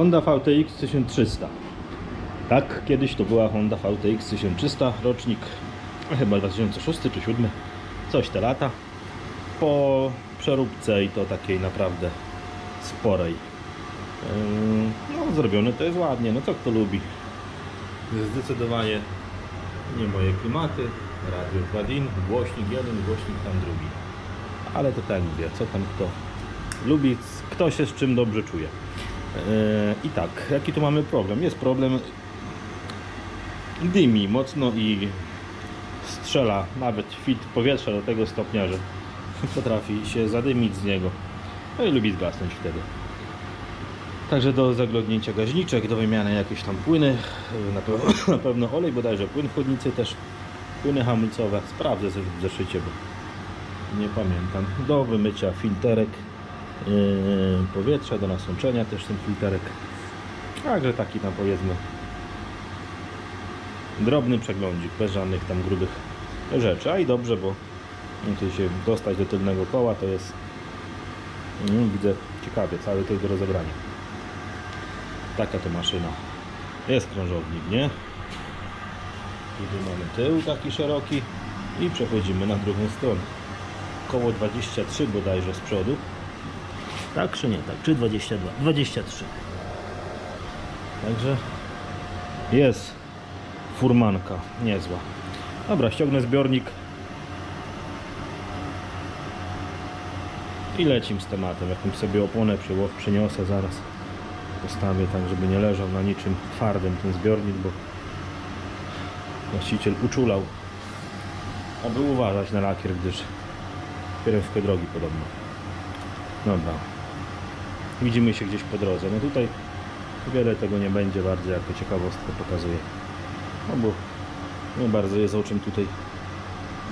Honda VTX 1300. Tak, kiedyś to była Honda VTX 1300, rocznik chyba 2006 czy 2007, coś te lata. Po przeróbce i to takiej naprawdę sporej. No, zrobione to jest ładnie, no co kto lubi. Zdecydowanie nie moje klimaty. Radio Kwadin, głośnik jeden, głośnik tam drugi. Ale to tak mówię, co tam kto lubi, kto się z czym dobrze czuje. Yy, I tak, jaki tu mamy problem? Jest problem dymi mocno i strzela nawet fit powietrza do tego stopnia, że potrafi się zadymić z niego. No i lubi zgasnąć wtedy. Także do zaglądnięcia gaźniczek, do wymiany jakieś tam płyny, na pewno, na pewno olej, bodajże płyn w chłodnicy też, płyny hamulcowe, sprawdzę w zeszycie, bo nie pamiętam. Do wymycia filterek powietrza, do nasączenia też ten filterek. Także taki tam powiedzmy drobny przeglądzik, bez żadnych tam grubych rzeczy. A i dobrze, bo jeśli się dostać do tylnego koła, to jest no, widzę ciekawie, cały jest do rozebrania. Taka to maszyna. Jest krążownik, nie? Tutaj mamy tył taki szeroki i przechodzimy na drugą stronę. Koło 23 bodajże z przodu. Tak czy nie tak? Czy 22? 23. Także jest furmanka, niezła. Dobra, ściągnę zbiornik i lecim z tematem. Jakąś sobie przyło- przyniosę zaraz. Postawię tak, żeby nie leżał na niczym twardym ten zbiornik, bo właściciel uczulał, aby uważać na lakier, gdyż pierewkę drogi podobno. Dobra. Widzimy się gdzieś po drodze. No tutaj wiele tego nie będzie, bardzo jako ciekawostkę pokazuję. No bo nie bardzo jest o czym tutaj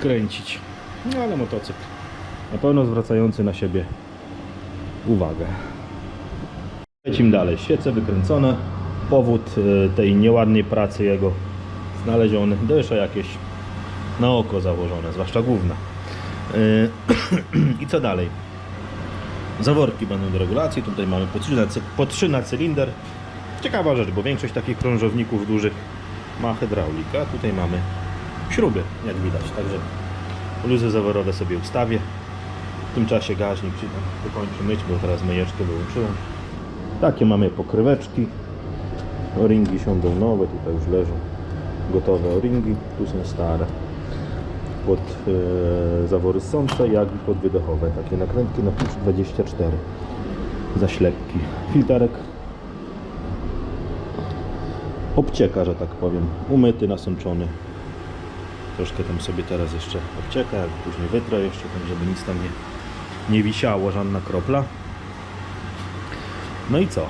kręcić. No ale motocykl na pewno zwracający na siebie uwagę. Lecimy dalej. Świece wykręcone. Powód y, tej nieładnej pracy jego znaleziony. Dysze jakieś na oko założone, zwłaszcza główna. Y, I co dalej? Zaworki będą do regulacji. Tutaj mamy po 3 na, po 3 na cylinder. Ciekawa rzecz, bo większość takich krążowników dużych ma hydraulikę, a tutaj mamy śruby, jak widać. Także luzy zaworowe sobie ustawię. W tym czasie gaźnik się tam myć, bo teraz myjeczkę wyłączyłem. Takie mamy pokryweczki. O-ringi siądą nowe, tutaj już leżą gotowe o-ringi, tu są stare. Pod e, zawory sące, jak i pod wydechowe. Takie nakrętki na klucz 24. Zaślepki. Filterek obcieka, że tak powiem. Umyty, nasączony. Troszkę tam sobie teraz jeszcze obcieka, później wytrę jeszcze, tak żeby nic tam nie, nie wisiało, żadna kropla. No i co?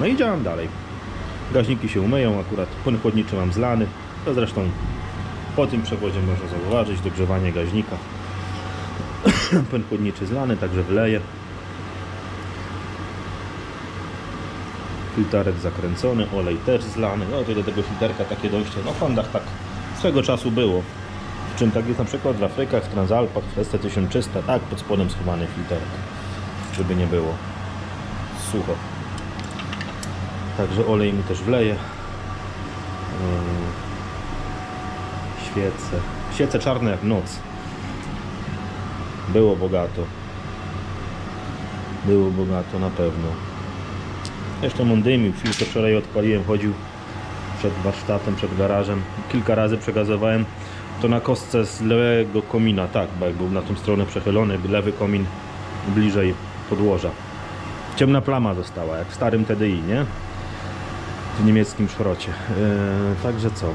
No i działam dalej. Gaźniki się umyją, akurat płyn chłodniczy mam zlany. To zresztą po tym przewodzie można zauważyć, dogrzewanie gaźnika. płyn chłodniczy zlany, także wleję. Filterek zakręcony, olej też zlany. No to do tego filterka takie dojście. No w Hondach tak swego czasu było. W czym tak jest na przykład w Afrykach, w Transalpach, w ST1300, tak pod spodem schowany filterek. Żeby nie było sucho. Także olej mi też wleje. Yy, Świece. Świece czarne jak noc. Było bogato. Było bogato na pewno. Jeszcze on dymił. Chwilkę wczoraj odpaliłem, chodził przed warsztatem, przed garażem. Kilka razy przegazowałem to na kostce z lewego komina, tak, bo jak był na tą stronę przechylony, lewy komin bliżej podłoża. Ciemna plama została, jak w starym TDI, nie? W niemieckim szrocie. Yy, także co?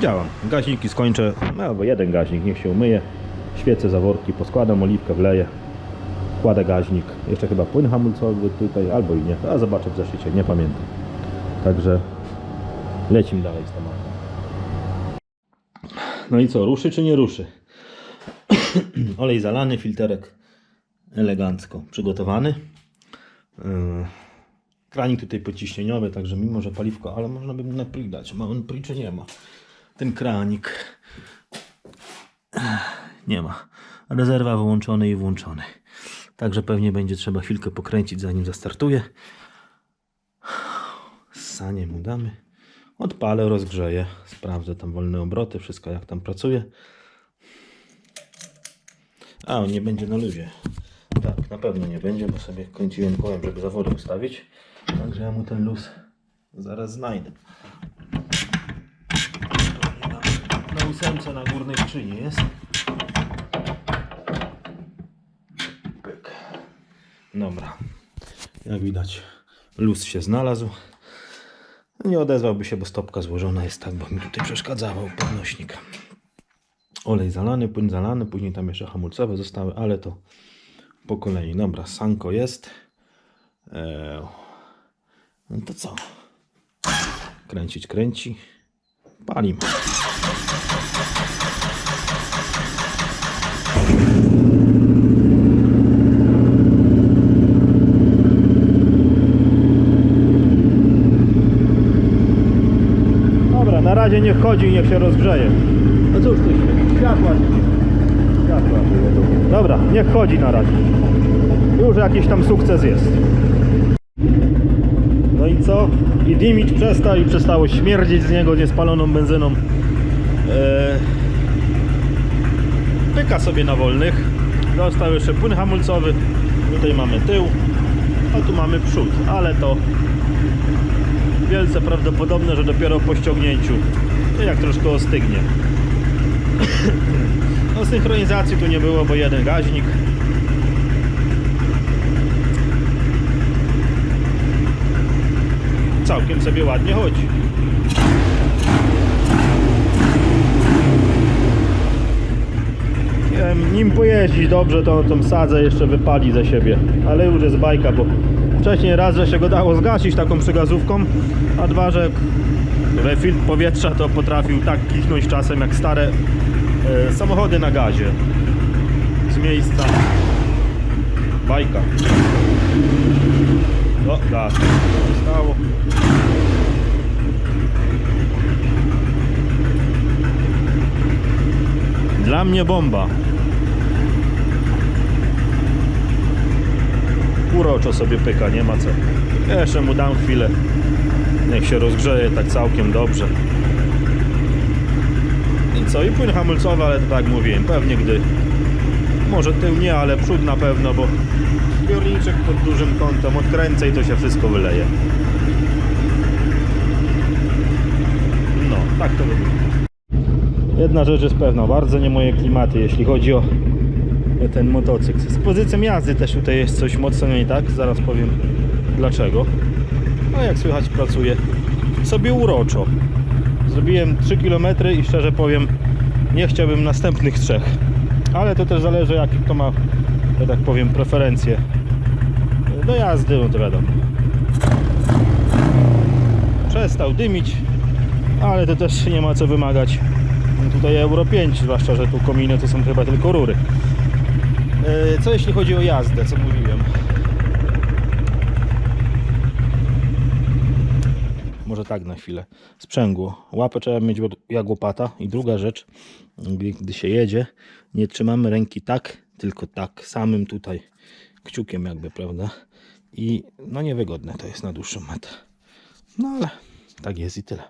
Działam. Gaźniki skończę, no albo jeden gaźnik, niech się umyje. Świece, zaworki, poskładam, oliwkę wleję. Kładę gaźnik. Jeszcze chyba płyn hamulcowy tutaj, albo i nie. A zobaczę w zeszycie, nie pamiętam. Także lecimy dalej z tematem. No i co, ruszy czy nie ruszy? Olej zalany, filterek elegancko przygotowany. Kranik tutaj pociśnieniowy, także mimo, że paliwko, ale można by napri dać. Ma on pri czy nie ma? Ten kranik. Nie ma. rezerwa wyłączony i włączony. Także pewnie będzie trzeba chwilkę pokręcić zanim zastartuje. Sanie mu damy. Odpalę, rozgrzeję. Sprawdzę tam wolne obroty, wszystko jak tam pracuje. A, on nie będzie na luzie. Na pewno nie będzie, bo sobie kręciłem kołem, żeby zawory ustawić. Także ja mu ten luz zaraz znajdę. Na ósemce na górnej skrzyni jest. Pyk. Dobra. Jak widać, luz się znalazł. Nie odezwałby się, bo stopka złożona jest tak, bo mi tutaj przeszkadzawał podnośnik. Olej zalany, płyn zalany, później tam jeszcze hamulcowe zostały, ale to po kolei. Dobra, sanko jest. Eee, no to co? Kręcić, kręci. Palimy. Dobra, na razie niech chodzi i niech się rozgrzeje. No cóż ty, światła nie Światła były tu. Dobra, niech chodzi na razie. Już jakiś tam sukces jest. No i co? I dymić przestał i przestało śmierdzić z niego niespaloną benzyną. Eee, pyka sobie na wolnych. Dostał jeszcze płyn hamulcowy. Tutaj mamy tył, a tu mamy przód, ale to wielce prawdopodobne, że dopiero po ściągnięciu, jak troszkę ostygnie. No synchronizacji tu nie było, bo jeden gaźnik. Całkiem sobie ładnie chodzi. Nim pojeździć dobrze, to tą sadzę jeszcze wypali ze siebie. Ale już jest bajka, bo wcześniej raz, że się go dało zgasić taką przygazówką, a dwa, że we filtr powietrza to potrafił tak kichnąć czasem jak stare samochody na gazie. Z miejsca. Bajka. O, gaz. Stało. Dla mnie bomba. Uroczo sobie pyka, nie ma co. Jeszcze mu dam chwilę. Niech się rozgrzeje tak całkiem dobrze. Co? I płyn hamulcowy, ale to tak mówiłem, pewnie gdy może tył nie, ale przód na pewno, bo zbiorniczek pod dużym kątem odkręcę i to się wszystko wyleje. No, tak to wygląda. Jedna rzecz jest pewna, bardzo nie moje klimaty, jeśli chodzi o ten motocykl. Z pozycją jazdy też tutaj jest coś mocno nie tak, zaraz powiem dlaczego. A jak słychać pracuje sobie uroczo. Zrobiłem 3 km i szczerze powiem nie chciałbym następnych trzech. Ale to też zależy jakie kto ma, że tak powiem, preferencje do jazdy, no to wiadomo. Przestał dymić, ale to też nie ma co wymagać. Tutaj Euro 5, zwłaszcza, że tu kominy to są chyba tylko rury. E, Co jeśli chodzi o jazdę, co mówiłem? Może tak na chwilę. Sprzęgło. Łapę trzeba mieć jak łopata. I druga rzecz, gdy, się jedzie, nie trzymamy ręki tak, tylko tak, samym tutaj kciukiem jakby, prawda? I no niewygodne to jest na dłuższą metę. No ale tak jest i tyle.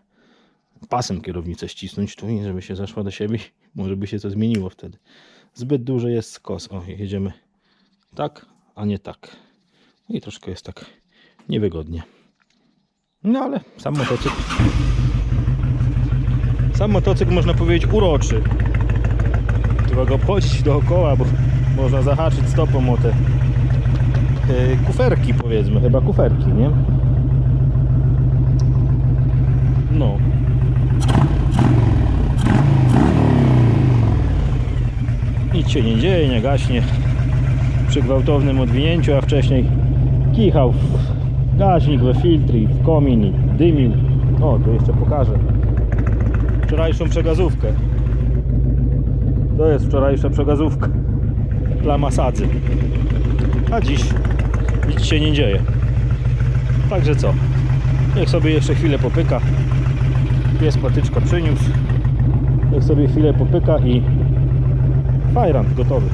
Pasem kierownicę ścisnąć tu, żeby się zaszła do siebie. Może by się co zmieniło wtedy. Zbyt duży jest skos. O, jedziemy tak, a nie tak. I troszkę jest tak niewygodnie. No ale sam motocykl. Sam motocykl można powiedzieć uroczy. Trzeba go pościć dookoła, bo można zahaczyć stopą o te e, kuferki powiedzmy, chyba kuferki, nie? No. Nic się nie dzieje, nie gaśnie przy gwałtownym odwinięciu, a wcześniej kichał gaźnik, we filtr i w komin dymił. O, tu jeszcze pokażę wczorajszą przegazówkę. To jest wczorajsza przegazówka dla masadzy. A dziś nic się nie dzieje. Także co? Niech sobie jeszcze chwilę popyka. Pies patyczka przyniósł. Niech sobie chwilę popyka i Fajrant gotowy.